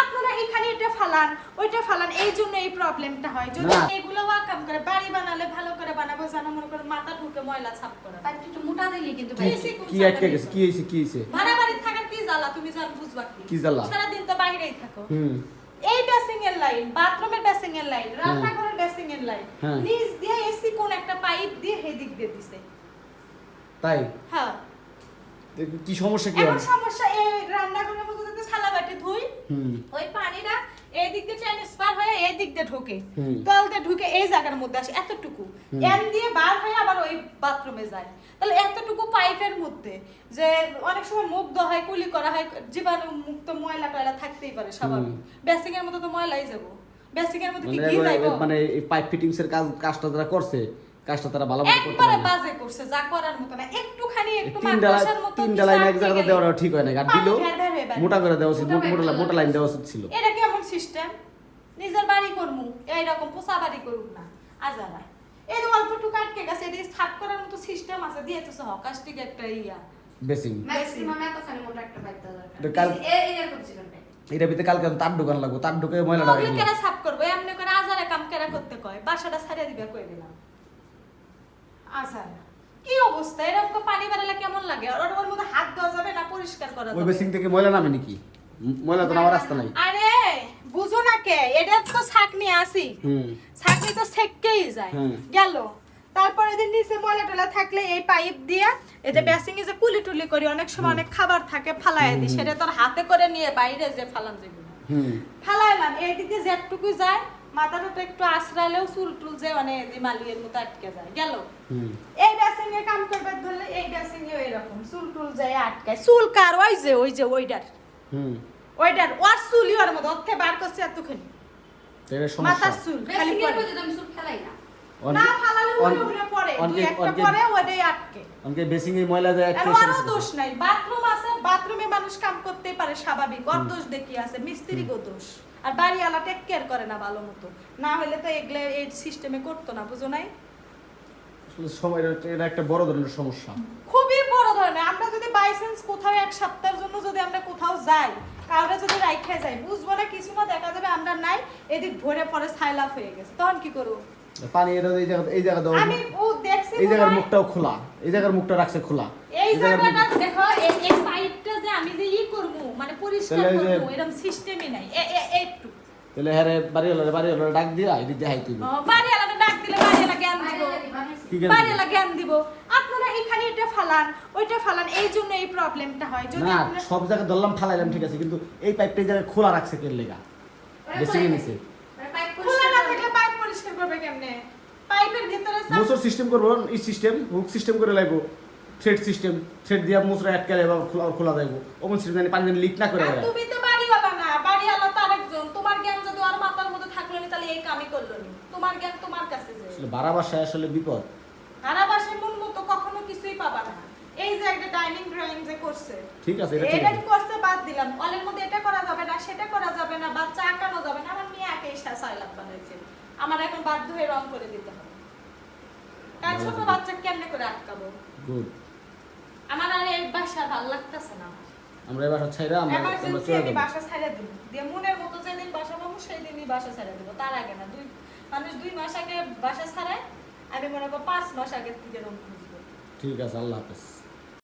আপনারা এখানে এটা ফালান ওইটা ফালান এই জন্য এই প্রবলেমটা হয়। যদি এগুলো ওয়াকাম করে বাড়ি বানালে ভালো করে বানাবো জানো মনে করে মাথা ঢুকে ময়লা ছাপ করে। পাইপটা একটু মোটা দিলি কিন্তু কি ভাই। বেশি কোন কি আটকে গেছে কি হয়েছে কি হয়েছে? ভাড়া বাড়ি থাকার কি জ্বালা? তুমি জান বুঝবা কি। কি জ্বালা? সারাদিন তো বাইরেই থাকো। হুম। এই বেসিং এর লাইন বাথরুমের বেসিং এর লাইন রান্নাঘরের বেসিং এর লাইন হ্যাঁ। দিয়ে এসি কোন একটা পাইপ দিয়ে হেদিক দিয়ে দিছে। তাই? হ্যাঁ। কি সমস্যা কি সমস্যা এই রান্নাঘরের মধ্যে যদি থালা বাটি ধুই হুম। ওই পানিটা এই দিক দিয়ে ট্রান্সফার হয়ে এই দিক দিয়ে ঢোকে হুম। তল দিয়ে ঢুকে এই জায়গার মধ্যে আসে এতটুকু। এন দিয়ে বার হয়ে আবার ওই বাথরুমে যায়। তাহলে এতটুকু পাইপের মধ্যে যে অনেক সময় মুগ্ধ হয় কুলি করা হয় জীবাণু মুক্ত ময়লা টয়লা থাকতেই পারে স্বাভাবিক বেসিং এর মধ্যে তো ময়লাই যাব। বেসিং এর মধ্যে কি মানে যাইবো? মানে এই পাইপ ফিটিংস এর কাজ কাজটা যারা করছে কাজটা তারা ভালো মতো করতে একবারে পারে বাজে করছে যা করার মতো না একটুখানি একটু মাকড়সার মতো তিন ডালাই এক দেওয়াটা ঠিক হয় না। আর বের। মোটা করে দেওয়া উচিত মোটা মোটা লাইন দেওয়া উচিত ছিল। এটা কেমন সিস্টেম নিজের বাড়ি করমু এইরকম পোষা বাড়ি করুক না। আজারা এই আটকে গেছে এটা সাফ করার মতো সিস্টেম আছে হকাস্টিক একটা ইয়া। বেসিং ম্যাক্সিমাম এতখানি মোটা একটা দরকার। এই- এই এরকম ছিল এটা ভিতরে কালকে আমি তার দোকান লাগবো তার হয়ে কেরা সাফ করব? এমনি করে আজারে কাম কেরা করতে কয়? বাসাটা ছাড়িয়ে দিবে কই দিলাম। আজারা কি অবস্থা? এরকম পানি বাড়ালে কেমন লাগে? আর ওর মধ্যে হাত দেওয়া যাবে না পরিষ্কার করা ওই যাবে? থেকে ময়লা নামে নাকি? ময়লা তো নামার রাস্তা নাই। আরে বুঝো না কে? এটা তো ছাকনি আসি ছাকনি তো সেককেই যায়। গেল। তারপর এদের নিচে ময়লা টলা থাকলে এই পাইপ দিয়া এতে এ যে কুলি টুলি করি অনেক সময় অনেক খাবার থাকে ফালাই দিই। সেটা তোর হাতে করে নিয়ে বাইরে যে ফালান যাবে ফালাইলাম। এইদিকে যেটুকু যায় মাথাটা একটু আশ্রালেও চুল টুল যে মানে মালিয়ের মতো আটকে যায় গেল? এই বেসিং এ কাম করবে ধরলে এই বেসিং এ এরকম চুল টুল যায় আটকায়। চুল কার? ওই যে ওই যে ওইটার ওইটার ওর চুলি ওর মধ্যে অর্থে বার করছে এতখানি। মাথার চুল খালি ফেলাই না। না ফালালে উড়ে অন- পড়ে একটা পরে ওটাই আটকে। অনেকে বেসিং এ ময়লা যায় আর একটা দোষ নাই। বাথরুম আছে বাথরুমে মানুষ কাম করতেই পারে স্বাভাবিক। ওর দোষ দেখি আছে মিস্ত্রি গো দোষ। আর বাড়িওয়ালা টেক কেয়ার করে না ভালো মতো। না হলে তো এগুলো এই সিস্টেমে করতো না বুঝো নাই? আসলে সময় এটা- একটা বড় ধরনের সমস্যা। খুবই বড় ধরনের। আমরা যদি বাই চান্স কোথাও এক সপ্তাহের জন্য যদি আমরা কোথাও যাই কাউরে যদি রাইখে যাই বুঝব না কিছু না দেখা যাবে আমরা নাই এদিক ভরে পরে সাইলাফ হয়ে গেছে। তখন কি করব? পানি এটা এই জায়গা এই জায়গা দেওয়া আমি ও দেখছি এই জায়গার মুখটাও খোলা। এই জায়গার মুখটা রাখছে খোলা। এই জায়গাটা দেখো এই সাইডটা যে আমি যে ই করব মানে পরিষ্কার করব এরকম সিস্টেমই নাই। এ এ একটু। তাহলে হ্যাঁ বাড়িওয়ালা বাড়িওয়ালা ডাক দিয়া এদিক দিয়ে হাইতে ও, বাড়িওয়ালাকে ডাক দিলে বাড়িওয়ালা জ্ঞান দিব। বানাইছি। কি জ্ঞান দিব? আপনারা এখানে এটা ফালান ওইটা ফালান এই জন্য এই প্রবলেমটা হয়। যদি না সব জায়গায় ধরলাম ফালাইলাম ঠিক আছে কিন্তু এই পাইপটা এই জায়গায় খোলা রাখছে কে লেগা? ওরা পাইপ খোলা না থাকলে পাইপ পরিষ্কার করবে কেমনে? পাইপের ভিতরে সব- সিস্টেম করব এই সিস্টেম হুক সিস্টেম করে লাগবো থ্রেড সিস্টেম থ্রেড দিয়া মোচরা আটকে লাগবো খোলা খোলা যাইবো। ওমন সিস্টেম জানি পানি লিক না করে। তুমি তো বাড়ি বাড়িওয়ালা না বাড়িওয়ালা তো আরেকজন। তোমার জ্ঞান যদি ওর মাথার মধ্যে থাকল না তাহলে এই কামই করল না। তোমার জ্ঞান তোমার কাছে যে। আসলে বাড়া বাসায় আসলে বিপদ। সারা বাসায় মন মতো কখনো কিছুই পাবা না। এই যে একটা ডাইনিং ড্রয়িং যে করছে। ঠিক আছে এটা এটা করছে বাদ দিলাম। অলের মধ্যে এটা করা যাবে না সেটা করা যাবে না বাচ্চা আঁকানো যাবে না। আমার মেয়ে আঁকে সাইলাম বানাইছে। আমার এখন বাধ্য হয়ে রং করে দিতে হবে। কার। ছোট বাচ্চা কেমনে করে আটকাবো? গুড আমার আর এই বাসা ভালো লাগতেছে না। আমরা এই বাসা ছাইরা আমরা আমরা চলে বাসা ছাইরা দিব। দিয়ে মনের মতো যেদিন বাসা পাবো সেই দিনই বাসা ছাইরা দিব। তার আগে না দুই মানুষ দুই মাস আগে বাসা ছাড়ায় আমি মনে করব পাঁচ মাস আগে থেকে রং খুঁজবো। ঠিক আছে আল্লাহ হাফেজ।